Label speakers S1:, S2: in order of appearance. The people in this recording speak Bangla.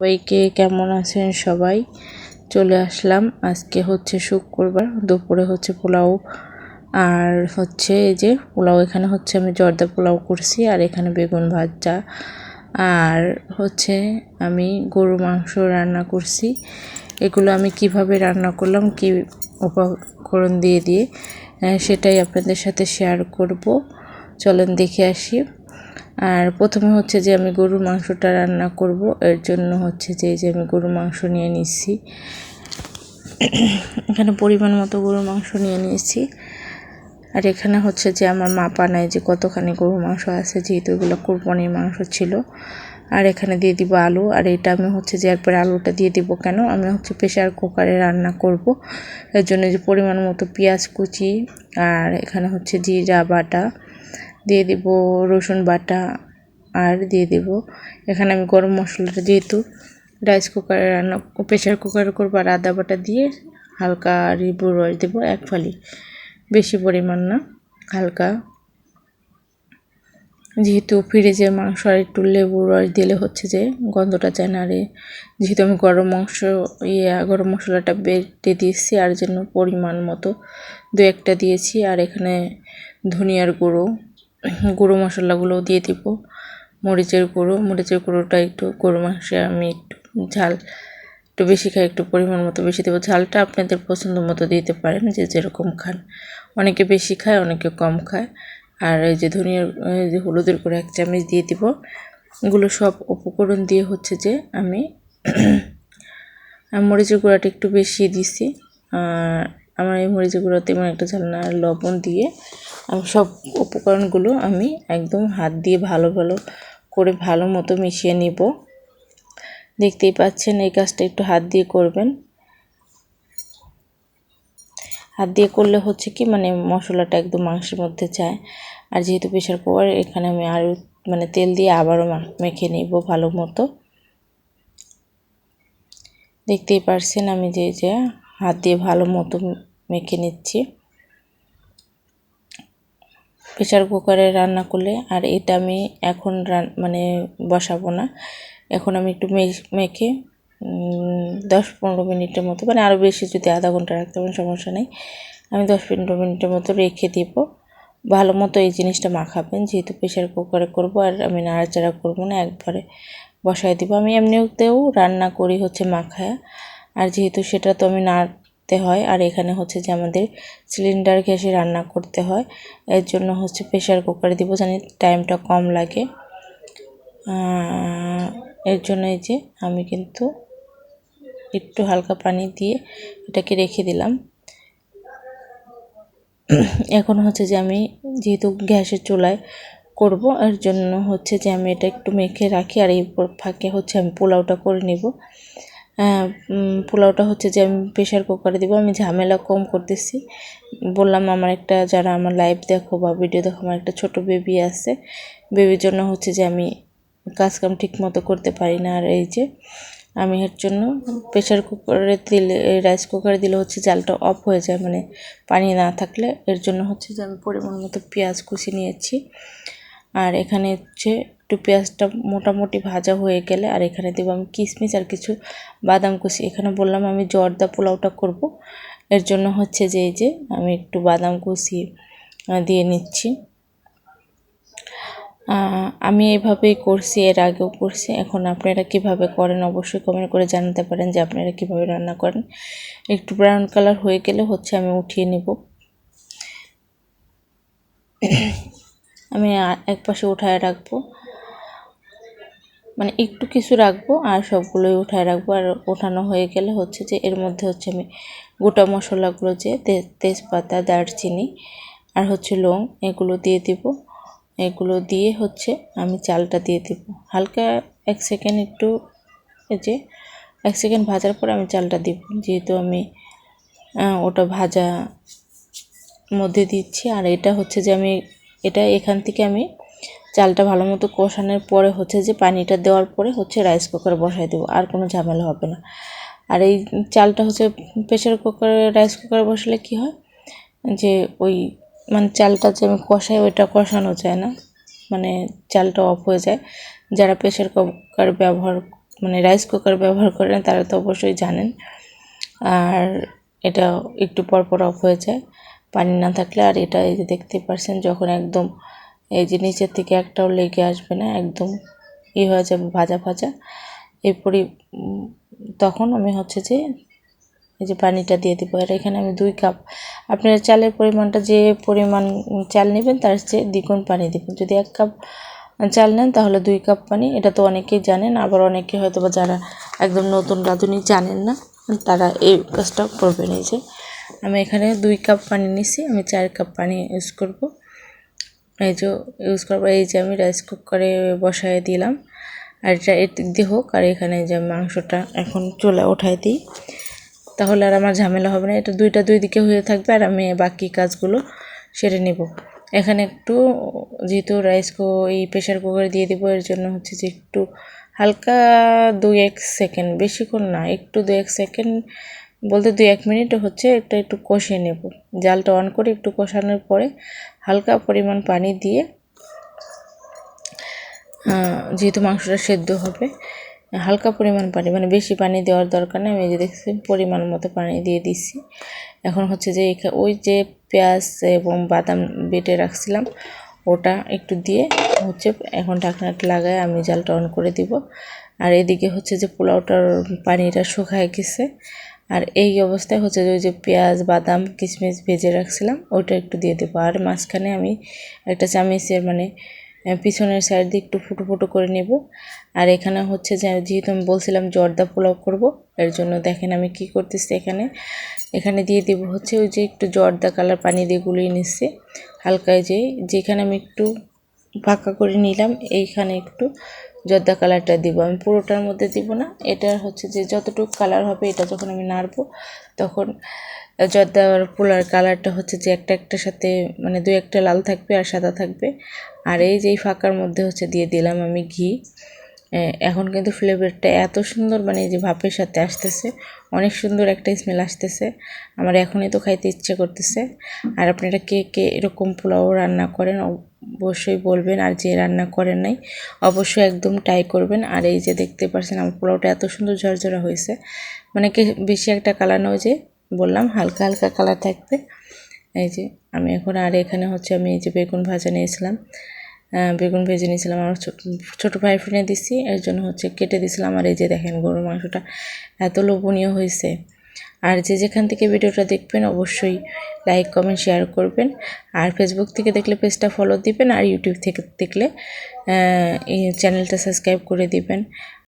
S1: সবাইকে কেমন আছেন সবাই? চলে আসলাম। আজকে হচ্ছে শুক্রবার, দুপুরে হচ্ছে পোলাও। আর হচ্ছে এই যে পোলাও, এখানে হচ্ছে আমি জর্দা পোলাও করছি আর এখানে বেগুন ভাজা। আর হচ্ছে আমি গরু মাংস রান্না করছি। এগুলো আমি কীভাবে রান্না করলাম, কি উপকরণ দিয়ে দিয়ে সেটাই আপনাদের সাথে শেয়ার করব। চলেন দেখে আসি। আর প্রথমে হচ্ছে যে আমি গরুর মাংসটা রান্না করব। এর জন্য হচ্ছে যে যে আমি গরুর মাংস নিয়ে নিচ্ছি। এখানে পরিমাণ মতো গরুর মাংস নিয়ে নিয়েছি। আর এখানে হচ্ছে যে আমার মাপা নাই যে কতখানি গরুর মাংস আছে, যেহেতু এগুলো কোরবানির মাংস ছিল। আর এখানে দিয়ে দিব আলু। আর এটা আমি হচ্ছে যে এরপরে আলুটা দিয়ে দিব কেন? আমি হচ্ছে প্রেশার কুকারে রান্না করব। এর জন্য যে পরিমাণ মতো পেঁয়াজ কুচি, আর এখানে হচ্ছে জিরা, বাটা দিয়ে দিব রসুন বাটা আর দিয়ে দেব। এখানে আমি গরম মশলাটা যেহেতু রাইস কুকারে রান্না প্রেশার কুকারে করব আর আদা বাটা দিয়ে হালকা রিবু রস দেবো এক ফালি। বেশি পরিমাণ না, হালকা। যেহেতু ফ্রিজের মাংস আর একটু লেবু রস দিলে হচ্ছে যে গন্ধটা চায় না রে। যেহেতু আমি গরম মাংস ইয়ে গরম মশলাটা বেটে দিয়েছি আর জন্য পরিমাণ মতো দু একটা দিয়েছি। আর এখানে ধনিয়ার গুঁড়ো গুঁড়ো মশলাগুলোও দিয়ে দিব। মরিচের গুঁড়ো, মরিচের গুঁড়োটা একটু গরু মাংসে আমি একটু ঝাল, একটু বেশি খাই, একটু পরিমাণ মতো বেশি দেবো। ঝালটা আপনাদের পছন্দ মতো দিতে পারেন যে যেরকম খান। অনেকে বেশি খায়, অনেকে কম খায়। আর এই যে ধনিয়ার যে হলুদের গুঁড়ো এক চামচ দিয়ে দিব। এগুলো সব উপকরণ দিয়ে হচ্ছে যে আমি মরিচের গুঁড়াটা একটু বেশি দিছি। আমার এই মরিচের গুঁড়াতে তেমন একটা ঝাল না। লবণ দিয়ে সব উপকরণগুলো আমি একদম হাত দিয়ে ভালো ভালো করে ভালো মতো মিশিয়ে নিব। দেখতেই পাচ্ছেন এই কাজটা একটু হাত দিয়ে করবেন। হাত দিয়ে করলে হচ্ছে কি মানে মশলাটা একদম মাংসের মধ্যে যায়। আর যেহেতু প্রেশার কুকার, এখানে আমি আরও মানে তেল দিয়ে আবারও মেখে নিব ভালো মতো। দেখতেই পারছেন আমি যে যে হাত দিয়ে ভালো মতো মেখে নিচ্ছি। প্রেশার কুকারে রান্না করলে, আর এটা আমি এখন রান মানে বসাবো না। এখন আমি একটু মেখে দশ পনেরো মিনিটের মতো মানে আরও বেশি যদি আধা ঘণ্টা রাখতে পারেন, সমস্যা নেই। আমি দশ পনেরো মিনিটের মতো রেখে দিব। ভালো মতো এই জিনিসটা মাখাবেন, যেহেতু প্রেশার কুকারে করব, আর আমি নাড়াচাড়া করব না, একবারে বসায় দিব। আমি এমনিতেও রান্না করি হচ্ছে মাখায়া, আর যেহেতু সেটা তো আমি না করতে হয়। আর এখানে হচ্ছে যে আমাদের সিলিন্ডার গ্যাসে রান্না করতে হয়। এর জন্য হচ্ছে প্রেশার কুকার দিব, জানি টাইমটা কম লাগে। এর জন্য এই যে আমি কিন্তু একটু হালকা পানি দিয়ে এটাকে রেখে দিলাম। এখন হচ্ছে যে আমি যেহেতু গ্যাসের চুলায় করব, এর জন্য হচ্ছে যে আমি এটা একটু মেখে রাখি। আর এই ফাঁকে হচ্ছে আমি পোলাওটা করে নিব। পোলাওটা হচ্ছে যে আমি প্রেশার কুকারে দেবো, আমি ঝামেলা কম করতেছি। বললাম, আমার একটা, যারা আমার লাইভ দেখো বা ভিডিও দেখো, আমার একটা ছোট বেবি আছে। বেবির জন্য হচ্ছে যে আমি কাজকাম ঠিক মতো করতে পারি না। আর এই যে, আমি এর জন্য প্রেশার কুকারে দিলে রাইস কুকারে দিলে হচ্ছে জালটা অফ হয়ে যায়। মানে পানি না থাকলে, এর জন্য হচ্ছে যে আমি পরিমাণ মতো পেঁয়াজ কুচি নিয়েছি। আর এখানে হচ্ছে একটু পেঁয়াজটা মোটামুটি ভাজা হয়ে গেলে আর এখানে দেবো আমি কিশমিশ আর কিছু বাদাম কুচি। এখানে বললাম আমি জর্দা পোলাওটা করব। এর জন্য হচ্ছে যে, এই যে আমি একটু বাদাম কুচি দিয়ে নিচ্ছি। আমি এভাবেই করছি, এর আগেও করছি। এখন আপনারা কীভাবে করেন অবশ্যই কমেন্ট করে জানাতে পারেন যে আপনারা কীভাবে রান্না করেন। একটু ব্রাউন কালার হয়ে গেলে হচ্ছে আমি উঠিয়ে নেব। আমি এক পাশে উঠায় রাখব। মানে একটু কিছু রাখব আর সবগুলোই উঠায় রাখব। আর ওঠানো হয়ে গেলে হচ্ছে যে এর মধ্যে হচ্ছে আমি গোটা মশলাগুলো যে তেজপাতা, দারচিনি আর হচ্ছে লং এগুলো দিয়ে দিব। এগুলো দিয়ে হচ্ছে আমি চালটা দিয়ে দিব। হালকা এক সেকেন্ড একটু, এই যে এক সেকেন্ড ভাজার পর আমি চালটা দিব। যেহেতু আমি ওটা ভাজা মধ্যে দিচ্ছি। আর এটা হচ্ছে যে আমি, এটা এখান থেকে আমি চালটা ভালো মতো কষানোর পরে হচ্ছে যে পানিটা দেওয়ার পরে হচ্ছে রাইস কুকারে বসাই দেবো, আর কোনো ঝামেলা হবে না। আর এই চালটা হচ্ছে প্রেশার কুকারে রাইস কুকারে বসালে কি হয়? যে ওই মানে চালটা যে আমি কষাই, ওইটা কষানো যায় না। মানে চালটা অফ হয়ে যায়। যারা প্রেশার কুকার ব্যবহার মানে রাইস কুকার ব্যবহার করেন তারা তো অবশ্যই জানেন। আর এটা একটু পর পর অফ হয়ে যায়। পানি না থাকলে, আর এটা এই যে দেখতে পারছেন, যখন একদম এই যে নিচের থেকে একটাও লেগে আসবে না, একদম ই হয়ে যাবে ভাজা ভাজা। এরপরই তখন আমি হচ্ছে যে এই যে পানিটা দিয়ে দিব। আর এখানে আমি দুই কাপ, আপনার চালের পরিমাণটা যে পরিমাণ চাল নেবেন তার চেয়ে দ্বিগুণ পানি দিবেন। যদি এক কাপ চাল নেন তাহলে দুই কাপ পানি। এটা তো অনেকেই জানেন, আবার অনেকে হয়তো বা যারা একদম নতুন রাঁধুনি জানেন না, তারা এই কাজটা করবেন। এই যে আমি এখানে দুই কাপ পানি নিছি, আমি চার কাপ পানি ইউজ করব। এই যে ইউজ করব এই যে আমি রাইস কুকারে বসায় দিলাম। আর এটা এদিক দিয়ে হোক, আর এখানে যে মাংসটা এখন চলে ওঠাই দিই, তাহলে আর আমার ঝামেলা হবে না। এটা দুইটা দুই দিকে হয়ে থাকবে, আর আমি বাকি কাজগুলো সেরে নেব। এখানে একটু, যেহেতু রাইস কো, এই প্রেশার কুকারে দিয়ে দেবো, এর জন্য হচ্ছে যে একটু হালকা দুই এক সেকেন্ড বেশিক্ষণ না, একটু দু এক সেকেন্ড বলতে দু এক মিনিট হচ্ছে একটা একটু কষিয়ে নেব। জালটা অন করে একটু কষানোর পরে হালকা পরিমাণ পানি দিয়ে যেহেতু মাংসটা সেদ্ধ হবে, হালকা পরিমাণ পানি মানে বেশি পানি দেওয়ার দরকার নেই। আমি যে দেখছি পরিমাণ মতো পানি দিয়ে দিচ্ছি। এখন হচ্ছে যে ওই যে পেঁয়াজ এবং বাদাম বেটে রাখছিলাম, ওটা একটু দিয়ে হচ্ছে এখন ঢাকনাটা লাগায় আমি জালটা অন করে দিব। আর এদিকে হচ্ছে যে পোলাওটার পানিটা শুকায় গেছে। আর এই অবস্থায় হচ্ছে যে ওই যে পেঁয়াজ, বাদাম, কিশমিশ ভেজে রাখছিলাম, ওটা একটু দিয়ে দেবো। আর মাঝখানে আমি একটা চামিচের মানে পিছনের সাইড দিয়ে একটু ফুটো ফুটো করে নেব। আর এখানে হচ্ছে যে যেহেতু আমি বলছিলাম জর্দা পোলাও করব, এর জন্য দেখেন আমি কি করতেছি এখানে। এখানে দিয়ে দেব হচ্ছে ওই যে একটু জর্দা কালার পানি দিয়ে গুলিয়ে নিচ্ছি। হালকায় যে যেখানে আমি একটু ফাঁকা করে নিলাম, এইখানে একটু জর্দা কালারটা দিব। আমি পুরোটার মধ্যে দিব না। এটা হচ্ছে যে যতটুকু কালার হবে, এটা যখন আমি নাড়বো, তখন জর্দার পোলার কালারটা হচ্ছে যে একটা একটার সাথে মানে দু একটা লাল থাকবে আর সাদা থাকবে। আর এই যে এই ফাঁকার মধ্যে হচ্ছে দিয়ে দিলাম আমি ঘি। এখন কিন্তু ফ্লেভারটা এত সুন্দর মানে যে ভাপের সাথে আসতেছে, অনেক সুন্দর একটা স্মেল আসতেছে। আমার এখনই তো খাইতে ইচ্ছে করতেছে। আর আপনারা কে কে এরকম পোলাও রান্না করেন অবশ্যই বলবেন। আর যে রান্না করেন নাই, অবশ্যই একদম ট্রাই করবেন। আর এই যে দেখতে পাচ্ছেন আমার পোলাওটা এত সুন্দর ঝরঝরা হয়েছে। মানে কি, বেশি একটা কালার নয় যে, বললাম, হালকা হালকা কালার থাকবে। এই যে, আমি এখন, আর এখানে হচ্ছে আমি এই যে বেগুন ভাজা নিয়েছিলাম। বেগুন ভেজে নিয়েছিলাম আমার ছোটো ভাই ফ্রেন্ডে দিছি। এর জন্য হচ্ছে কেটে দিছিলাম। আর এই যে দেখেন গরুর মাংসটা এত লোভনীয় হয়েছে। আর যে যেখান থেকে ভিডিওটা দেখবেন, অবশ্যই লাইক কমেন্ট শেয়ার করবেন। আর ফেসবুক থেকে দেখলে পেজটা ফলো দিবেন। আর ইউটিউব থেকে দেখলে চ্যানেলটা সাবস্ক্রাইব করে দিবেন।